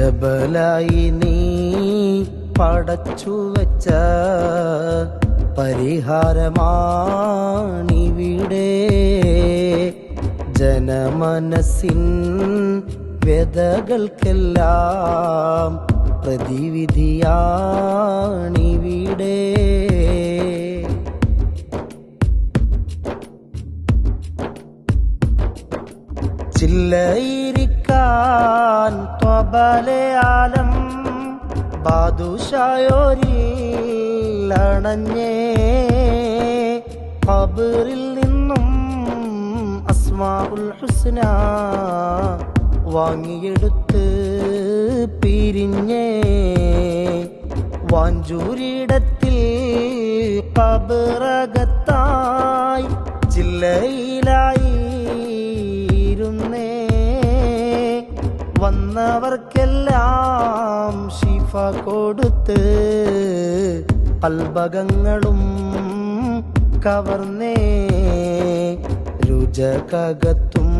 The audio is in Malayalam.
ജബലായി നീ പടച്ചു വച്ച പരിഹാരമാണിവിടെ. ജനമനസ്സിൻ വ്യതകൾക്കെല്ലാം പ്രതിവിധിയാണിവിടെ. ചില്ലയിരിക്കാൻ ത്വബലയാലം ആലം അണഞ്ഞേ. ഖബറിൽ നിന്നും അസ്മാഉൽ ഹുസ്ന വാങ്ങിയെടുത്ത് പിരിഞ്ഞേ. വാഞ്ചൂരിടത്തിൽ കബറകത്തായി ജില്ലയിലായി ഇരുന്നേ വന്നവർക്കെല്ലാം ശിഫ കൊടുത്ത് അൽബകങ്ങളും കവർന്നേ രുചകത്തും